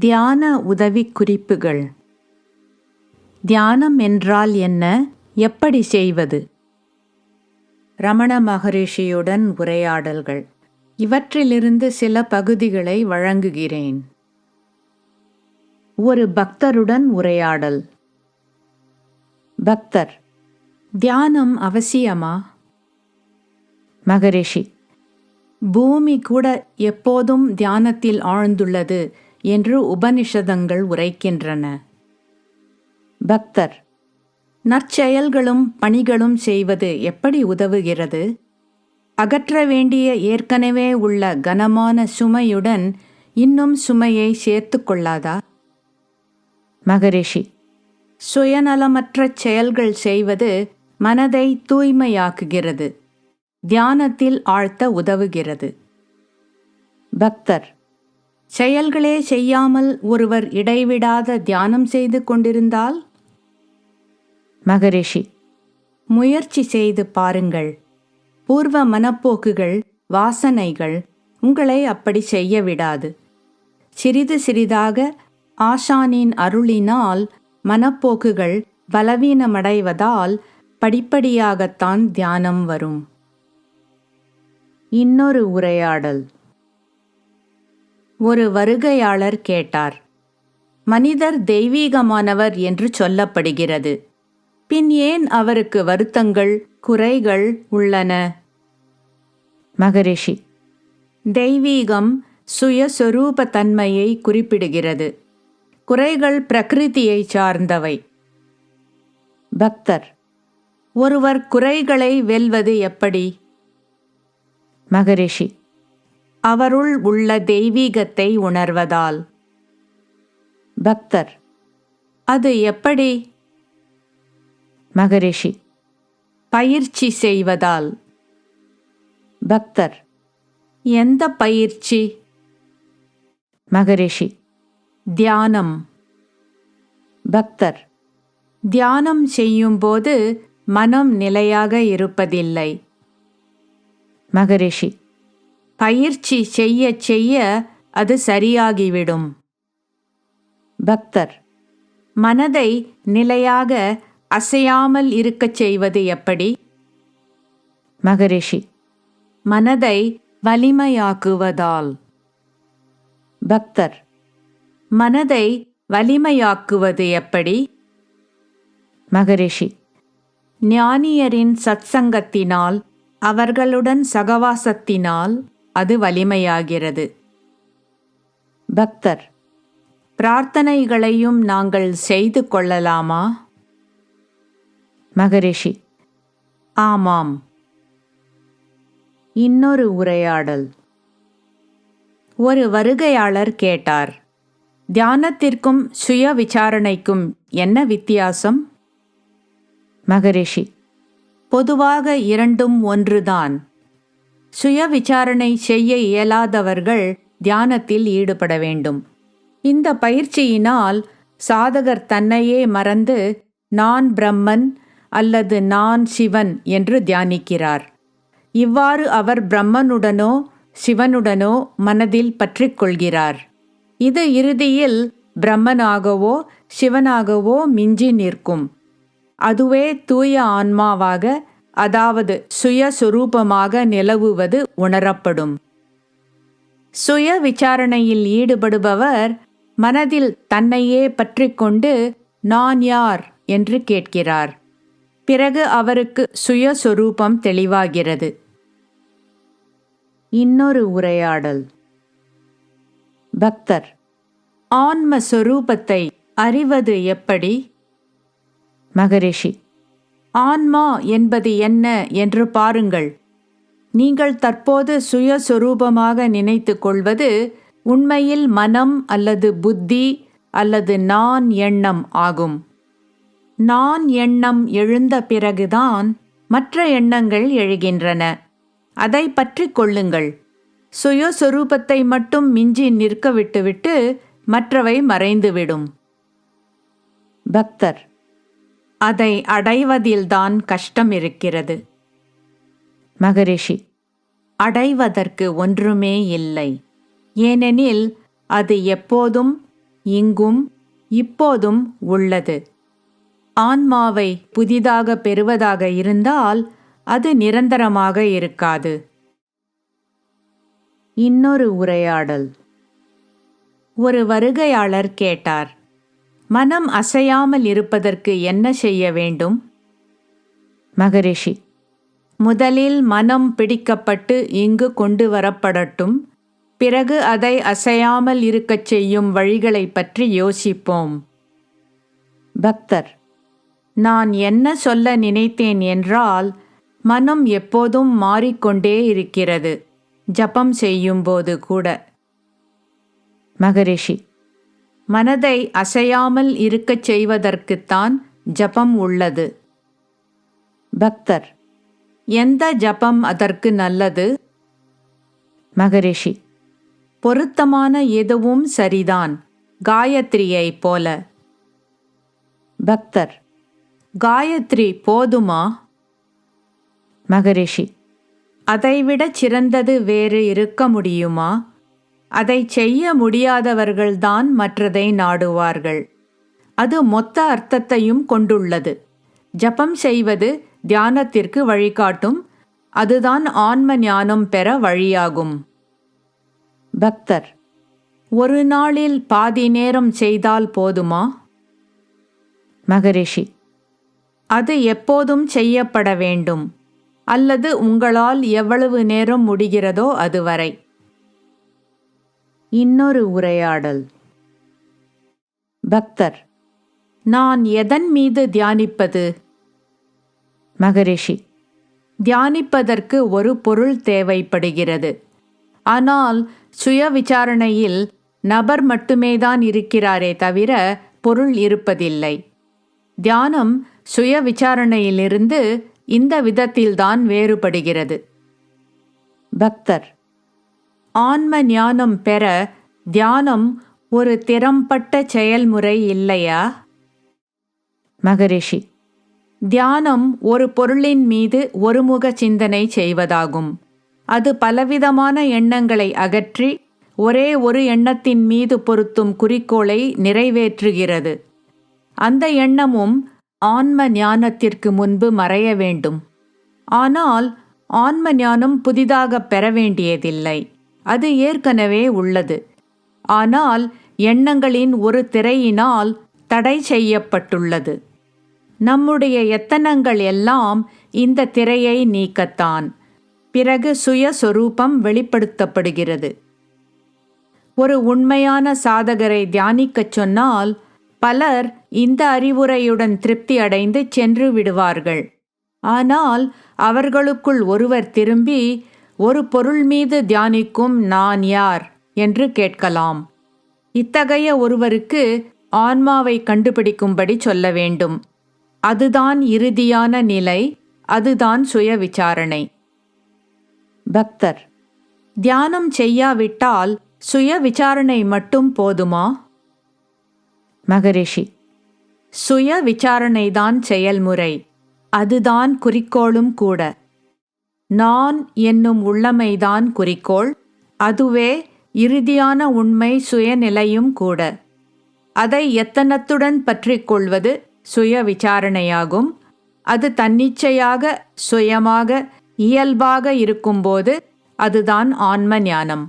தியான உதவி குறிப்புகள் தியானம் என்றால் என்ன? எப்படி செய்வது? ரமண மகரிஷியுடன் உரையாடல்கள். இவற்றிலிருந்து சில பகுதிகளை வழங்குகிறேன். ஒரு பக்தருடன் உரையாடல். பக்தர் தியானம் அவசியமா? மகரிஷி பூமி கூட எப்போதும் தியானத்தில் ஆழ்ந்துள்ளது. என்று உபனிஷதங்கள் உரைக்கின்றன. பக்தர் நற்செயல்களும் பணிகளும் செய்வது எப்படி உதவுகிறது? அகற்ற வேண்டிய ஏற்கனவே உள்ள கனமான சுமையுடன் இன்னும் சுமையை சேர்த்து கொள்ளாதா? மகரிஷி சுயநலமற்ற செயல்கள் செய்வது மனதை தூய்மையாக்குகிறது தியானத்தில் ஆழ்த்த உதவுகிறது. பக்தர் செயல்களே செய்யாமல் ஒருவர் இடைவிடாத தியானம் செய்து கொண்டிருந்தால்? மகரிஷி. முயற்சி செய்து பாருங்கள். பூர்வ மனப்போக்குகள் வாசனைகள் உங்களை அப்படி செய்ய விடாது. சிறிது சிறிதாக ஆஷானின் அருளினால் மனப்போக்குகள் பலவீனமடைவதால் படிப்படியாகத்தான் தியானம் வரும். இன்னொரு உரையாடல். ஒரு வருகையாளர் கேட்டார். மனிதர் தெய்வீகமானவர் என்று சொல்லப்படுகிறது. பின் ஏன் அவருக்கு வருத்தங்கள் குறைகள் உள்ளன? மகரிஷி தெய்வீகம் சுயஸ்வரூப தன்மையை குறிப்பிடுகிறது. குறைகள் பிரகிருதியை சார்ந்தவை. பக்தர் ஒருவர் குறைகளை வெல்வது எப்படி? மகரிஷி அவருள் உள்ள தெய்வீகத்தை உணர்வதால். பக்தர் அது எப்படி? மகரிஷி பயிற்சி செய்வதால். பக்தர் எந்த பயிற்சி? மகரிஷி தியானம். பக்தர் தியானம் செய்யும்போது மனம் நிலையாக இருப்பதில்லை. மகரிஷி பயிற்சி செய்ய செய்ய அது சரியாகிவிடும். பக்தர். மனதை நிலையாக அசையாமல் இருக்கச் செய்வது எப்படி? மகரிஷி. மனதை வலிமையாக்குவதால். பக்தர். மனதை வலிமையாக்குவது எப்படி? மகரிஷி. ஞானியரின் சத்சங்கத்தினால் அவர்களுடன் சகவாசத்தினால். அது வலிமையாகிறது. பக்தர் பிரார்த்தனைகளையும் நாங்கள் செய்து கொள்ளலாமா? மகரிஷி ஆமாம். இன்னொரு உரையாடல். ஒரு வருகையாளர் கேட்டார் தியானத்திற்கும் சுய விசாரணைக்கும் என்ன வித்தியாசம்? மகரிஷி பொதுவாக இரண்டும் ஒன்றுதான். சுய விசாரணை செய்ய இயலாதவர்கள் தியானத்தில் ஈடுபட வேண்டும். இந்த பயிற்சியினால் சாதகர் தன்னையே மறந்து நான் பிரம்மன் அல்லது நான் சிவன் என்று தியானிக்கிறார். இவ்வாறு அவர் பிரம்மனுடனோ சிவனுடனோ மனதில் பற்றி கொள்கிறார் இது இறுதியில் பிரம்மனாகவோ சிவனாகவோ மிஞ்சி நிற்கும். அதுவே தூய ஆன்மாவாக அதாவது சுயசுரூபமாக நிலவுவது உணரப்படும். சுய விசாரணையில் ஈடுபடுபவர் மனதில் தன்னையே பற்றிக்கொண்டு நான் யார் என்று கேட்கிறார். பிறகு அவருக்கு சுயஸ்வரூபம் தெளிவாகிறது. இன்னொரு உரையாடல். பக்தர் ஆன்ம சொரூபத்தை அறிவது எப்படி? மகரிஷி ஆன்மா என்பது என்ன என்று பாருங்கள். நீங்கள் தற்போது சுயஸ்வரூபமாக நினைத்து கொள்வது உண்மையில் மனம் அல்லது புத்தி அல்லது நான் எண்ணம் ஆகும். நான் எண்ணம் எழுந்த பிறகுதான் மற்ற எண்ணங்கள் எழுகின்றன. அதை பற்றி கொள்ளுங்கள். சுயஸ்வரூபத்தை மட்டும் மிஞ்சி நிற்க விட்டுவிட்டு மற்றவை மறைந்துவிடும். பக்தர். அதை அடைவதில்தான் கஷ்டம் இருக்கிறது மகரிஷி அடைவதற்கு ஒன்றுமே இல்லை. ஏனெனில் அது எப்போதும் இங்கும் இப்போதும் உள்ளது. ஆன்மாவை புதிதாக பெறுவதாக இருந்தால் அது நிரந்தரமாக இருக்காது. இன்னொரு உரையாடல். ஒரு வருகையாளர் கேட்டார் மனம் அசையாமல் இருப்பதற்கு என்ன செய்ய வேண்டும்? மகரிஷி முதலில் மனம் பிடிக்கப்பட்டு இங்கு கொண்டு வரப்படட்டும். பிறகு அதை அசையாமல் இருக்கச் செய்யும் வழிகளை பற்றி யோசிப்போம். பக்தர் நான் என்ன சொல்ல நினைத்தேன் என்றால் மனம் எப்போதும் மாறிக்கொண்டே இருக்கிறது. ஜபம் செய்யும்போது கூட. மகரிஷி மனதை அசையாமல் இருக்கச் செய்வதற்குத்தான் ஜபம் உள்ளது. பக்தர் எந்த ஜபம் அதற்கு நல்லது? மகரிஷி பொருத்தமான எதுவும் சரிதான் காயத்ரியை போல. பக்தர் காயத்ரி போதுமா? மகரிஷி அதைவிட சிறந்தது வேறு இருக்க முடியுமா? அதை செய்ய முடியாதவர்கள்தான் மற்றதை நாடுவார்கள். அது மொத்த அர்த்தத்தையும் கொண்டுள்ளது. ஜபம் செய்வது தியானத்திற்கு வழிகாட்டும். அதுதான் ஆன்ம ஞானம் பெற வழியாகும். பக்தர் ஒரு நாளில் பாதி நேரம் செய்தால் போதுமா? மகரிஷி அது எப்போதும் செய்யப்பட வேண்டும். அல்லது உங்களால் எவ்வளவு நேரம் முடிகிறதோ அதுவரை. இன்னொரு உரையாடல். பக்தர் நான் எதன் மீது தியானிப்பது? மகரிஷி தியானிப்பதற்கு ஒரு பொருள் தேவைப்படுகிறது. ஆனால் சுய விசாரணையில் நபர் மட்டுமேதான் இருக்கிறாரே தவிர பொருள் இருப்பதில்லை. தியானம் சுய விசாரணையிலிருந்து இந்த விதத்தில்தான் வேறுபடுகிறது. பக்தர் ஆன்ம ஞானம் பெற தியானம் ஒரு திறம்பட்ட செயல்முறை இல்லையா? மகரிஷி தியானம் ஒரு பொருளின் மீது ஒருமுக சிந்தனை செய்வதாகும். அது பலவிதமான எண்ணங்களை அகற்றி ஒரே ஒரு எண்ணத்தின் மீது பொருத்தும் குறிக்கோளை நிறைவேற்றுகிறது. அந்த எண்ணமும் ஆன்ம ஞானத்திற்கு முன்பு மறைய வேண்டும். ஆனால் ஆன்ம ஞானம் புதிதாக பெற வேண்டியதில்லை. அது ஏற்கனவே உள்ளது. ஆனால் எண்ணங்களின் ஒரு திரையினால் தடை செய்யப்பட்டுள்ளது. நம்முடைய எத்தனங்கள் எல்லாம் இந்த திரையை நீக்கத்தான். பிறகு சுயஸ்வரூபம் வெளிப்படுத்தப்படுகிறது. ஒரு உண்மையான சாதகரை தியானிக்கச் சொன்னால் பலர் இந்த அறிவுரையுடன் திருப்தி அடைந்து சென்று விடுவார்கள். ஆனால் அவர்களுக்குள் ஒருவர் திரும்பி ஒரு பொருள் மீது தியானிக்கும் நான் யார்? என்று கேட்கலாம். இத்தகைய ஒருவருக்கு ஆன்மாவை கண்டுபிடிக்கும்படி சொல்ல வேண்டும். அதுதான் இறுதியான நிலை அதுதான் சுய விசாரணை. பக்தர் தியானம் செய்யாவிட்டால் சுய விசாரணை மட்டும் போதுமா? மகரிஷி சுய விசாரணைதான் செயல்முறை. அதுதான் குறிக்கோளும் கூட. நான் என்னும் உள்ளமைதான் குறிக்கோள் அதுவே இறுதியான உண்மை சுயநிலையும் கூட. அதை எத்தனத்துடன் பற்றிக்கொள்வது சுய விசாரணையாகும். அது தன்னிச்சையாக சுயமாக இயல்பாக இருக்கும்போது அதுதான் ஆன்ம ஞானம்